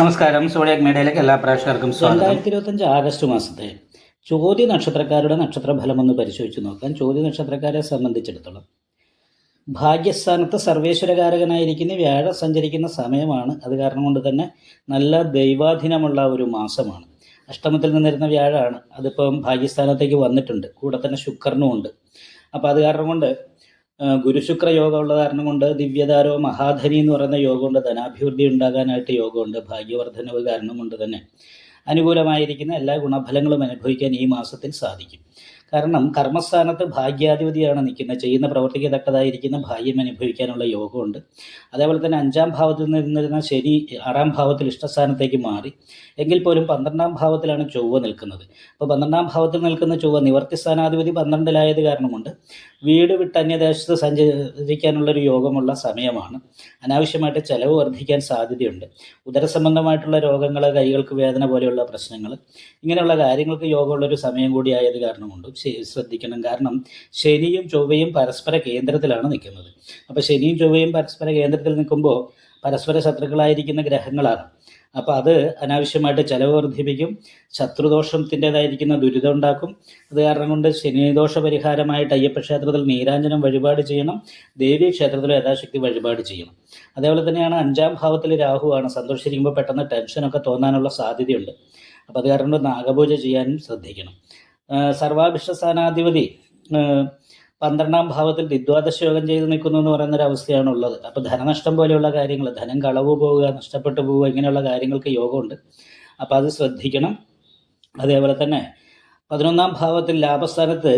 നമസ്കാരം. സോഡിയാക് മീഡിയയിലേക്ക് എല്ലാ പ്രേക്ഷകർക്കും രണ്ടായിരത്തി ഇരുപത്തഞ്ച് ആഗസ്റ്റ് മാസത്തെ ചോദ്യ നക്ഷത്രക്കാരുടെ നക്ഷത്രഫലം ഒന്ന് പരിശോധിച്ച് നോക്കാം. ചോദ്യ നക്ഷത്രക്കാരെ സംബന്ധിച്ചിടത്തോളം ഭാഗ്യസ്ഥാനത്ത് സർവേശ്വരകാരകനായിരിക്കുന്ന വ്യാഴ സഞ്ചരിക്കുന്ന സമയമാണ്. അത് കാരണം കൊണ്ട് തന്നെ നല്ല ദൈവാധീനമുള്ള ഒരു മാസമാണ്. അഷ്ടമത്തിൽ നിന്നിരുന്ന വ്യാഴാണ്. അതിപ്പം ഭാഗ്യസ്ഥാനത്തേക്ക് വന്നിട്ടുണ്ട്. കൂടെ തന്നെ ശുക്രനും ഉണ്ട്. അപ്പോൾ അത് കാരണം കൊണ്ട് ഗുരുശുക്ര യോഗം ഉള്ള കാരണം കൊണ്ട് ദിവ്യതാരോ മഹാധനി എന്ന് പറയുന്ന യോഗമുണ്ട് ധനാഭിവൃദ്ധി ഉണ്ടാകാനായിട്ട് യോഗമുണ്ട് ഭാഗ്യവർദ്ധനവ് കാരണം കൊണ്ട് തന്നെ അനുകൂലമായിരിക്കുന്ന എല്ലാ ഗുണഫലങ്ങളും അനുഭവിക്കാൻ ഈ മാസത്തിൽ സാധിക്കും. കാരണം കർമ്മസ്ഥാനത്ത് ഭാഗ്യാധിപതിയാണ് നിൽക്കുന്നത്. ചെയ്യുന്ന പ്രവർത്തിക്ക് തക്കതായിരിക്കുന്ന ഭാഗ്യം അനുഭവിക്കാനുള്ള യോഗമുണ്ട് അതേപോലെ തന്നെ അഞ്ചാം ഭാവത്തിൽ നിന്നിരുന്ന ശരി ആറാം ഭാവത്തിൽ ഇഷ്ടസ്ഥാനത്തേക്ക് മാറി. എങ്കിൽ പോലും പന്ത്രണ്ടാം ഭാവത്തിലാണ് ചൊവ്വ നിൽക്കുന്നത്. അപ്പോൾ പന്ത്രണ്ടാം ഭാവത്തിൽ നിൽക്കുന്ന ചൊവ്വ നിവർത്തി സ്ഥാനാധിപതി പന്ത്രണ്ടിലായത് കാരണം കൊണ്ട് വീട് വിട്ട് അന്യദേശത്ത് സഞ്ചരിക്കാനുള്ളൊരു യോഗമുള്ള സമയമാണ്. അനാവശ്യമായിട്ട് ചെലവ് വർദ്ധിക്കാൻ സാധ്യതയുണ്ട്. ഉദരസംബന്ധമായിട്ടുള്ള രോഗങ്ങൾ കൈകൾക്ക് വേദന പോലെയുള്ള പ്രശ്നങ്ങൾ ഇങ്ങനെയുള്ള കാര്യങ്ങൾക്ക് യോഗമുള്ളൊരു സമയം കൂടിയായത് കാരണം കൊണ്ടും ശ- ശ്രദ്ധിക്കണം. കാരണം ശനിയും ചൊവ്വയും പരസ്പര കേന്ദ്രത്തിലാണ് നിൽക്കുന്നത്. അപ്പോൾ ശനിയും ചൊവ്വയും പരസ്പര കേന്ദ്രത്തിൽ നിൽക്കുമ്പോൾ പരസ്പര ശത്രുക്കളായിരിക്കുന്ന ഗ്രഹങ്ങളാണ്. അപ്പോൾ അത് അനാവശ്യമായിട്ട് ചെലവ് വർദ്ധിപ്പിക്കും ശത്രുദോഷത്തിന്റെതായിരിക്കുന്ന ദുരിതം ഉണ്ടാക്കും. അത് കാരണം കൊണ്ട് ശനിദോഷ പരിഹാരമായിട്ട് അയ്യപ്പ ക്ഷേത്രത്തിൽ നീരാഞ്ജനം വഴിപാട് ചെയ്യണം ദേവീ ക്ഷേത്രത്തിൽ യഥാശക്തി വഴിപാട് ചെയ്യണം. അതേപോലെ തന്നെയാണ് അഞ്ചാം ഭാവത്തിൽ രാഹുവാണ്. സന്തോഷിച്ചിരിക്കുമ്പോൾ പെട്ടെന്ന് ടെൻഷനൊക്കെ തോന്നാനുള്ള സാധ്യതയുണ്ട്. അപ്പോൾ അത് കാരണം കൊണ്ട് നാഗപൂജ ചെയ്യാനും ശ്രദ്ധിക്കണം. സർവാഭിഷ്ട സ്ഥാനാധിപതി പന്ത്രണ്ടാം ഭാവത്തിൽ ദ്വാദശ യോഗം ചെയ്ത് നിൽക്കുന്നു എന്ന് പറയുന്ന ഒരു അവസ്ഥയാണ് ഉള്ളത് അപ്പോൾ ധനനഷ്ടം പോലെയുള്ള കാര്യങ്ങൾ ധനം കളവ് പോവുക നഷ്ടപ്പെട്ടു പോവുക ഇങ്ങനെയുള്ള കാര്യങ്ങൾക്ക് യോഗമുണ്ട്. അപ്പോൾ അത് ശ്രദ്ധിക്കണം. അതേപോലെ തന്നെ പതിനൊന്നാം ഭാവത്തിൽ ലാഭസ്ഥാനത്ത്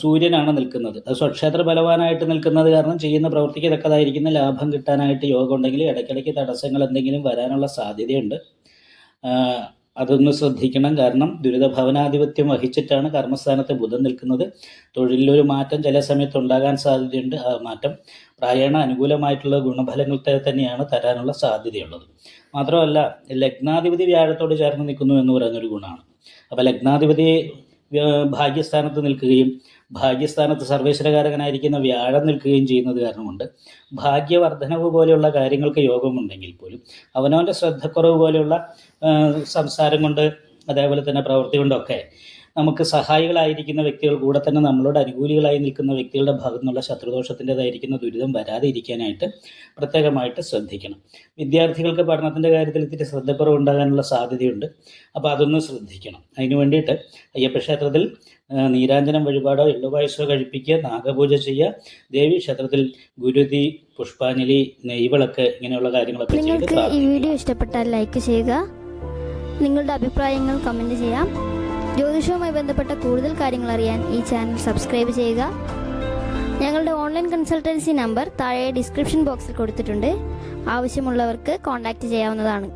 സൂര്യനാണ് നിൽക്കുന്നത്. അത് സ്വക്ഷേത്ര ബലവാനായിട്ട് നിൽക്കുന്നത് കാരണം ചെയ്യുന്ന പ്രവൃത്തിക്ക് തക്കതായിരിക്കുന്ന ലാഭം കിട്ടാനായിട്ട് യോഗം ഉണ്ടെങ്കിൽ ഇടയ്ക്കിടയ്ക്ക് തടസ്സങ്ങൾ എന്തെങ്കിലും വരാനുള്ള സാധ്യതയുണ്ട്. അതൊന്ന് ശ്രദ്ധിക്കണം. കാരണം ദുരിതഭവനാധിപത്യം വഹിച്ചിട്ടാണ് കർമ്മസ്ഥാനത്ത് ബുധൻ നിൽക്കുന്നത്. തൊഴിലിലൊരു മാറ്റം ചില സമയത്ത് ഉണ്ടാകാൻ സാധ്യതയുണ്ട്. ആ മാറ്റം പ്രായണ അനുകൂലമായിട്ടുള്ള ഗുണഫലങ്ങൾ തന്നെയാണ് തരാനുള്ള സാധ്യതയുള്ളത്. മാത്രമല്ല ലഗ്നാധിപതി വ്യാഴത്തോട് ചേർന്ന് നിൽക്കുന്നു എന്ന് പറയുന്നൊരു ഗുണമാണ്. അപ്പോൾ ലഗ്നാധിപതി ഭാഗ്യസ്ഥാനത്ത് നിൽക്കുകയും ഭാഗ്യസ്ഥാനത്ത് സർവേശ്വരകാരകനായിരിക്കുന്ന വ്യാഴം നിൽക്കുകയും ചെയ്യുന്നത് കാരണമുണ്ട്. ഭാഗ്യവർദ്ധനവ് പോലെയുള്ള കാര്യങ്ങൾക്ക് യോഗമുണ്ടെങ്കിൽ പോലും അവനവന്റെ ശ്രദ്ധക്കുറവ് പോലെയുള്ള സംസാരം കൊണ്ട് അതേപോലെ തന്നെ പ്രവൃത്തി കൊണ്ടൊക്കെ നമുക്ക് സഹായികളായിരിക്കുന്ന വ്യക്തികൾ കൂടെ തന്നെ നമ്മളോട് അനുകൂലികളായി നിൽക്കുന്ന വ്യക്തികളുടെ ഭാഗത്തു നിന്നുള്ള ശത്രുദോഷത്തിന്റെതായിരിക്കുന്ന ദുരിതം വരാതെ ഇരിക്കാനായിട്ട് പ്രത്യേകമായിട്ട് ശ്രദ്ധിക്കണം. വിദ്യാർത്ഥികൾക്ക് പഠനത്തിന്റെ കാര്യത്തിൽ ഇത്തിരി ശ്രദ്ധക്കുറവ് ഉണ്ടാകാനുള്ള സാധ്യതയുണ്ട്. അപ്പോൾ അതൊന്ന് ശ്രദ്ധിക്കണം. അതിന് വേണ്ടിയിട്ട് അയ്യപ്പ ക്ഷേത്രത്തിൽ ആ, നീരാഞ്ജനം വഴിപാടോ എള്ളുപായസോ കഴിപ്പിക്കുക നാഗപൂജ ചെയ്യുക ദേവി ക്ഷേത്രത്തിൽ ഗുരുതി പുഷ്പാഞ്ജലി നെയ്വിളക്ക് ഇങ്ങനെയുള്ള കാര്യങ്ങളൊക്കെ നിങ്ങൾക്ക് ഈ വീഡിയോ ഇഷ്ടപ്പെട്ടാൽ ലൈക്ക് ചെയ്യുക. നിങ്ങളുടെ അഭിപ്രായങ്ങൾ കമന്റ് ചെയ്യാം. ജ്യോതിഷവുമായി ബന്ധപ്പെട്ട കൂടുതൽ കാര്യങ്ങൾ അറിയാൻ ഈ ചാനൽ സബ്സ്ക്രൈബ് ചെയ്യുക. ഞങ്ങളുടെ ഓൺലൈൻ കൺസൾട്ടൻസി നമ്പർ താഴെ ഡിസ്ക്രിപ്ഷൻ ബോക്സിൽ കൊടുത്തിട്ടുണ്ട്. ആവശ്യമുള്ളവർക്ക് കോൺടാക്റ്റ് ചെയ്യാവുന്നതാണ്.